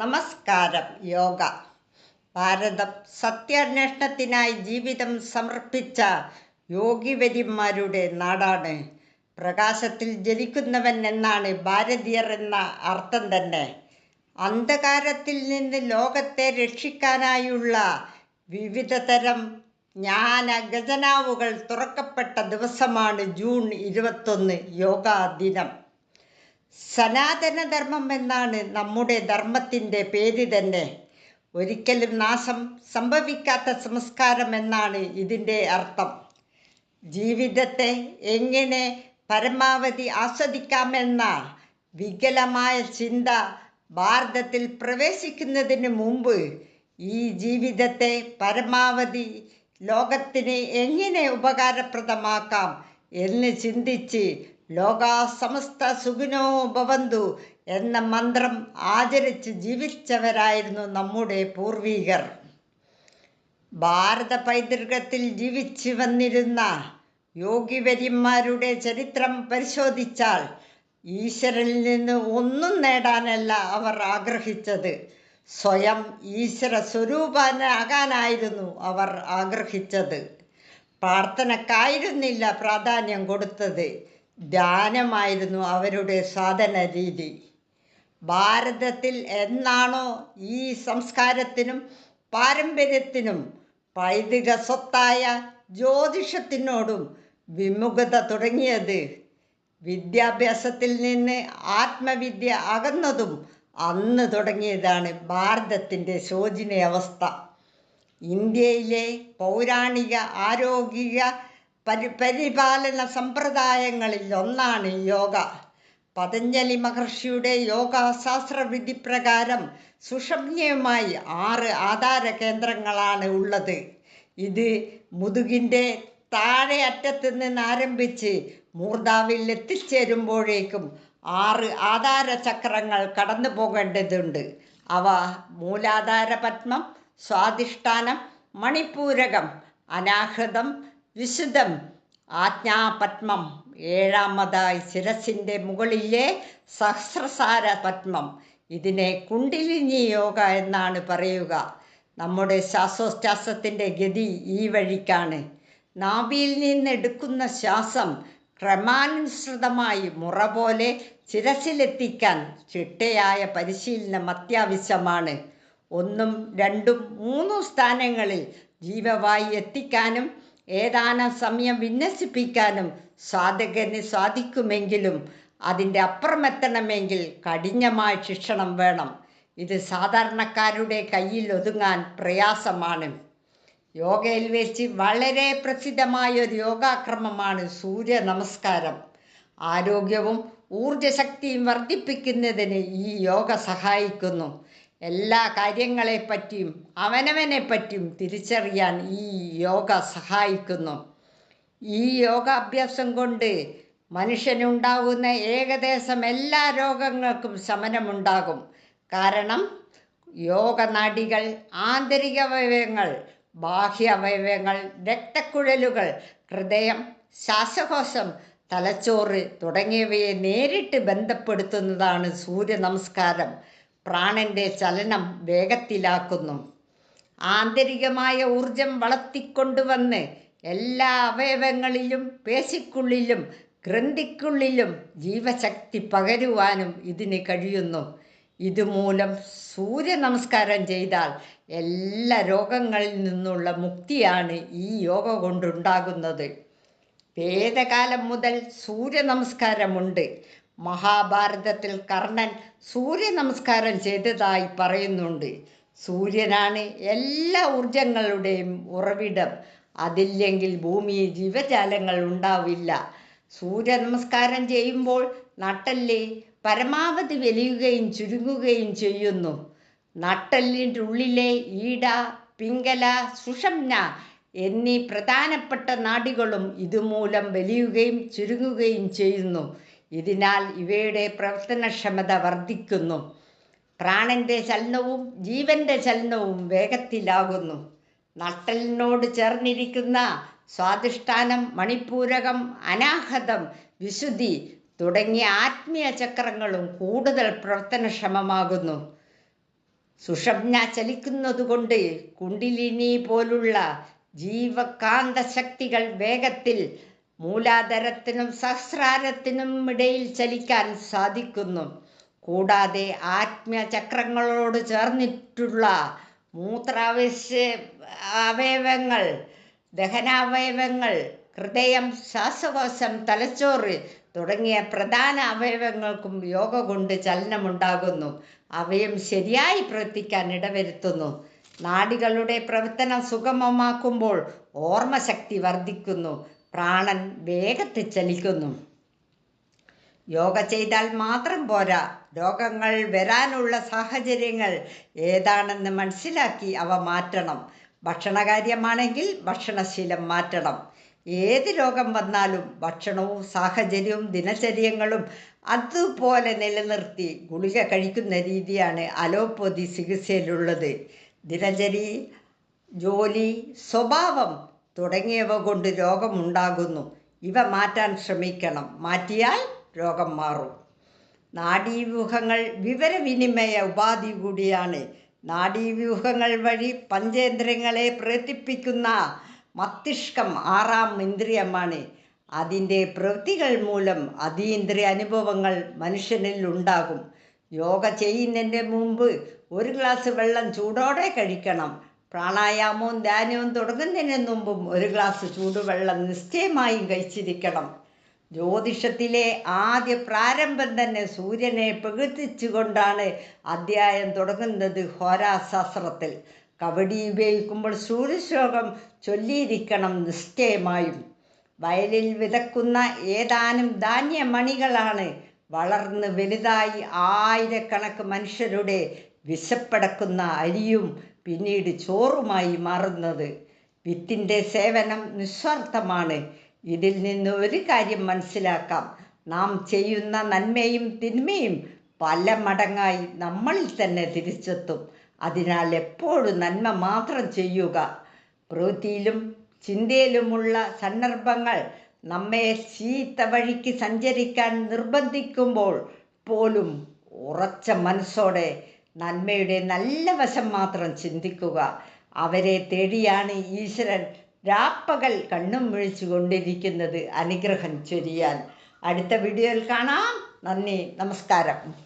നമസ്കാരം യോഗ. ഭാരതം സത്യാന്വേഷണത്തിനായി ജീവിതം സമർപ്പിച്ച യോഗിവര്യന്മാരുടെ നാടാണ്. പ്രകാശത്തിൽ ജലിക്കുന്നവൻ എന്നാണ് ഭാരതീയർ എന്ന അർത്ഥം തന്നെ. അന്ധകാരത്തിൽ നിന്ന് ലോകത്തെ രക്ഷിക്കാനായുള്ള വിവിധ തരം ജ്ഞാന ഖജനാവുകൾ തുറക്കപ്പെട്ട ദിവസമാണ് ജൂൺ ഇരുപത്തൊന്ന് യോഗാ ദിനം. സനാതനധർമ്മം എന്നാണ് നമ്മുടെ ധർമ്മത്തിന്റെ പേര് തന്നെ. ഒരിക്കലും നാശം സംഭവിക്കാത്ത സംസ്കാരം എന്നാണ് ഇതിന്റെ അർത്ഥം. ജീവിതത്തെ എങ്ങനെ പരമാവധി ആസ്വദിക്കാമെന്ന വികലമായ ചിന്ത ഭാരതത്തിൽ പ്രവേശിക്കുന്നതിന് മുമ്പ് ഈ ജീവിതത്തെ പരമാവധി ലോകത്തിന് എങ്ങനെ ഉപകാരപ്രദമാക്കാം എന്ന് ചിന്തിച്ച് ലോകാ സമസ്ത സുഖിനോ ഭവന്തു എന്ന മന്ത്രം ആചരിച്ച് ജീവിച്ചവരായിരുന്നു നമ്മുടെ പൂർവീകർ. ഭാരത പൈതൃകത്തിൽ ജീവിച്ചു വന്നിരുന്ന യോഗിവര്യന്മാരുടെ ചരിത്രം പരിശോധിച്ചാൽ ഈശ്വരനിൽ നിന്ന് ഒന്നും നേടാനല്ല അവർ ആഗ്രഹിച്ചത്. സ്വയം ഈശ്വര സ്വരൂപനാകാനായിരുന്നു അവർ ആഗ്രഹിച്ചത്. പ്രാർത്ഥനക്കായിരുന്നില്ല പ്രാധാന്യം കൊടുത്തത്. ധ്യാനമായിരുന്നു അവരുടെ സാധന രീതി. ഭാരതത്തിൽ എന്നാണോ ഈ സംസ്കാരത്തിനും പാരമ്പര്യത്തിനും പൈതൃക സ്വത്തായ ജ്യോതിഷത്തിനോടും വിമുഖത തുടങ്ങിയത്? വിദ്യാഭ്യാസത്തിൽ നിന്ന് ആത്മവിദ്യ അകന്നതും അന്ന് തുടങ്ങിയതാണ് ഭാരതത്തിന്റെ ശോചനീയാവസ്ഥ. ഇന്ത്യയിലെ പൗരാണിക ആരോഗ്യ പരി പരിപാലന സമ്പ്രദായങ്ങളിൽ ഒന്നാണ് യോഗ. പതഞ്ജലി മഹർഷിയുടെ യോഗാശാസ്ത്രവിധി പ്രകാരം സുഷമ്യമായി ആറ് ആധാര കേന്ദ്രങ്ങളാണ് ഉള്ളത്. ഇത് മുതുകിന്റെ താഴെ അറ്റത്ത് നിന്ന് ആരംഭിച്ച് മൂർധാവിൽ എത്തിച്ചേരുമ്പോഴേക്കും ആറ് ആധാര ചക്രങ്ങൾ കടന്നു പോകേണ്ടതുണ്ട്. അവ മൂലാധാര പത്മം സ്വാധിഷ്ഠാനം മണിപ്പൂരകം അനാഹൃതം വിശുദ്ധം. ആജ്ഞാപത്മം. ഏഴാമതായി ശിരസിന്റെ മുകളിലെ സഹസ്രസാര പത്മം. ഇതിനെ കുണ്ടിലിനി യോഗ എന്നാണ് പറയുക. നമ്മുടെ ശ്വാസോച്ഛ്വാസത്തിന്റെ ഗതി ഈ വഴിക്കാണ്. നാഭിയിൽ നിന്നെടുക്കുന്ന ശ്വാസം ക്രമാനുസൃതമായി മുറ പോലെ ശിരസിലെത്തിക്കാൻ ചിട്ടയായ പരിശീലനം അത്യാവശ്യമാണ്. ഒന്നും രണ്ടും മൂന്നും സ്ഥാനങ്ങളിൽ ജീവവായി എത്തിക്കാനും ഏതാനും സമയം വിന്യസിപ്പിക്കാനും സാധകന് സാധിക്കുമെങ്കിലും അതിന്റെ അപ്പുറമെത്തണമെങ്കിൽ കഠിനമായ ശിക്ഷണം വേണം. ഇത് സാധാരണക്കാരുടെ കയ്യിൽ ഒതുങ്ങാൻ പ്രയാസമാണ്. യോഗയിൽ വെച്ച് വളരെ പ്രസിദ്ധമായ ഒരു യോഗാക്രമമാണ് സൂര്യ നമസ്കാരം ആരോഗ്യവും ഊർജശക്തിയും വർദ്ധിപ്പിക്കുന്നതിന് ഈ യോഗ സഹായിക്കുന്നു. എല്ലാ കാര്യങ്ങളെപ്പറ്റിയും അവനവനെ പറ്റിയും തിരിച്ചറിയാൻ ഈ യോഗ സഹായിക്കുന്നു. ഈ യോഗാഭ്യാസം കൊണ്ട് മനുഷ്യനുണ്ടാകുന്ന ഏകദേശം എല്ലാ രോഗങ്ങൾക്കും ശമനമുണ്ടാകും. കാരണം യോഗനാഡികൾ ആന്തരിക അവയവങ്ങൾ ബാഹ്യ അവയവങ്ങൾ രക്തക്കുഴലുകൾ ഹൃദയം ശ്വാസകോശം തലച്ചോറ് തുടങ്ങിയവയെ നേരിട്ട് ബന്ധപ്പെടുത്തുന്നതാണ് സൂര്യ നമസ്കാരം. പ്രാണന്റെ ചലനം വേഗത്തിലാക്കുന്നു. ആന്തരികമായ ഊർജം വളർത്തിക്കൊണ്ടുവന്ന് എല്ലാ അവയവങ്ങളിലും പേശിക്കുള്ളിലും ഗ്രന്ഥിക്കുള്ളിലും ജീവശക്തി പകരുവാനും ഇതിന് കഴിയുന്നു. ഇതുമൂലം സൂര്യ നമസ്കാരം ചെയ്താൽ എല്ലാ രോഗങ്ങളിൽ നിന്നുള്ള മുക്തിയാണ് ഈ യോഗ കൊണ്ടുണ്ടാകുന്നത്. വേദകാലം മുതൽ സൂര്യ നമസ്കാരമുണ്ട് മഹാഭാരതത്തിൽ കർണൻ സൂര്യ നമസ്കാരം ചെയ്തതായി പറയുന്നുണ്ട്. സൂര്യനാണ് എല്ലാ ഊർജങ്ങളുടെയും ഉറവിടം. അതില്ലെങ്കിൽ ഭൂമിയിൽ ജീവജാലങ്ങൾ ഉണ്ടാവില്ല. സൂര്യ നമസ്കാരം ചെയ്യുമ്പോൾ നട്ടൽ പരമാവധി വലിയുകയും ചുരുങ്ങുകയും ചെയ്യുന്നു. നട്ടല്ലിന്റെ ഉള്ളിലെ ഈട പിങ്കല സുഷംന എന്നീ പ്രധാനപ്പെട്ട നാടികളും ഇതുമൂലം വലിയുകയും ചുരുങ്ങുകയും ചെയ്യുന്നു. ഇതിനാൽ ഇവയുടെ പ്രവർത്തനക്ഷമത വർദ്ധിക്കുന്നു. പ്രാണന്റെ ചലനവും ജീവന്റെ ചലനവും വേഗത്തിലാകുന്നു. നട്ടലിനോട് ചേർന്നിരിക്കുന്ന സ്വാധിഷ്ഠാനം മണിപ്പൂരകം അനാഹതം വിശുദ്ധി തുടങ്ങിയ ആത്മീയ ചക്രങ്ങളും കൂടുതൽ പ്രവർത്തനക്ഷമമാകുന്നു. സുഷമ്ന ചലിക്കുന്നതുകൊണ്ട് കുണ്ടിലിനി പോലുള്ള ജീവകാന്ത ശക്തികൾ വേഗത്തിൽ മൂലാധാരത്തിനും സഹസ്രാരത്തിനും ഇടയിൽ ചലിക്കാൻ സാധിക്കുന്നു. കൂടാതെ ആത്മചക്രങ്ങളോട് ചേർന്നിട്ടുള്ള മൂത്രാവശ്യ അവയവങ്ങൾ ദഹനാവയവങ്ങൾ ഹൃദയം ശ്വാസകോശം തലച്ചോറ് തുടങ്ങിയ പ്രധാന അവയവങ്ങൾക്കും യോഗ കൊണ്ട് ചലനമുണ്ടാകുന്നു. അവയും ശരിയായി പ്രവർത്തിക്കാൻ ഇടവരുത്തുന്നു. നാടികളുടെ പ്രവർത്തനം സുഗമമാക്കുമ്പോൾ ഓർമ്മശക്തി വർദ്ധിക്കുന്നു. പ്രാണൻ വേഗത്തിൽ ചലിക്കുന്നു. യോഗ ചെയ്താൽ മാത്രം പോരാ. രോഗങ്ങൾ വരാനുള്ള സാഹചര്യങ്ങൾ ഏതാണെന്ന് മനസ്സിലാക്കി അവ മാറ്റണം. ഭക്ഷണകാര്യമാണെങ്കിൽ ഭക്ഷണശീലം മാറ്റണം. ഏത് രോഗം വന്നാലും ഭക്ഷണവും സാഹചര്യവും ദിനചര്യങ്ങളും അതുപോലെ നിലനിർത്തി ഗുളിക കഴിക്കുന്ന രീതിയാണ് അലോപ്പതി ചികിത്സയിലുള്ളത്. ദിനചരി ജോലി സ്വഭാവം തുടങ്ങിയവ കൊണ്ട് രോഗമുണ്ടാകുന്നു. ഇവ മാറ്റാൻ ശ്രമിക്കണം. മാറ്റിയാൽ രോഗം മാറും. നാഡീവ്യൂഹങ്ങൾ വിവരവിനിമയ ഉപാധി കൂടിയാണ്. നാഡീവ്യൂഹങ്ങൾ വഴി പഞ്ചേന്ദ്രങ്ങളെ പ്രവർത്തിപ്പിക്കുന്ന മസ്തിഷ്കം ആറാം ഇന്ദ്രിയമാണ്. അതിന്റെ പ്രവൃത്തികൾ മൂലം അതീന്ദ്രിയ അനുഭവങ്ങൾ മനുഷ്യനിൽ ഉണ്ടാകും. യോഗ ചെയ്യുന്നതിന്റെ മുമ്പ് ഒരു ഗ്ലാസ് വെള്ളം ചൂടോടെ കഴിക്കണം. പ്രാണായാമവും ധ്യാനവും തുടങ്ങുന്നതിന് മുമ്പും ഒരു ഗ്ലാസ് ചൂടുവെള്ളം നിശ്ചയമായും കഴിച്ചിരിക്കണം. ജ്യോതിഷത്തിലെ ആദ്യ പ്രാരംഭം തന്നെ സൂര്യനെ പ്രകീർത്തിച്ചുകൊണ്ടാണ് അധ്യായം തുടങ്ങുന്നത് ഹോരാശാസ്ത്രത്തിൽ. കബഡി ഉപയോഗിക്കുമ്പോൾ സൂര്യശ്ലോകം ചൊല്ലിയിരിക്കണം നിശ്ചയമായും. വയലിൽ വിതക്കുന്ന ഏതാനും ധാന്യമണികളാണ് വളർന്ന് വലുതായി ആയിരക്കണക്ക് മനുഷ്യരുടെ വിശപ്പടക്കുന്ന അരിയും പിന്നീട് ചോറുമായി മാറുന്നത്. വിത്തിന്റെ സേവനം നിസ്വാർത്ഥമാണ്. ഇതിൽ നിന്ന് ഒരു കാര്യം മനസ്സിലാക്കാം. നാം ചെയ്യുന്ന നന്മയും തിന്മയും പല മടങ്ങായി നമ്മളിൽ തന്നെ തിരിച്ചെത്തും. അതിനാൽ എപ്പോഴും നന്മ മാത്രം ചെയ്യുക. പ്രവൃത്തിയിലും ചിന്തയിലുമുള്ള സന്ദർഭങ്ങൾ നമ്മെ ചീത്ത വഴിക്ക് സഞ്ചരിക്കാൻ നിർബന്ധിക്കുമ്പോൾ പോലും ഉറച്ച മനസ്സോടെ നന്മയുടെ നല്ല വശം മാത്രം ചിന്തിക്കുക. അവരെ തേടിയാണ് ഈശ്വരൻ രാപ്പകൽ കണ്ണും വിളിച്ചു കൊണ്ടിരിക്കുന്നത്. അനുഗ്രഹം ചൊരിയാൻ. അടുത്ത വീഡിയോയിൽ കാണാം. നന്ദി. നമസ്കാരം.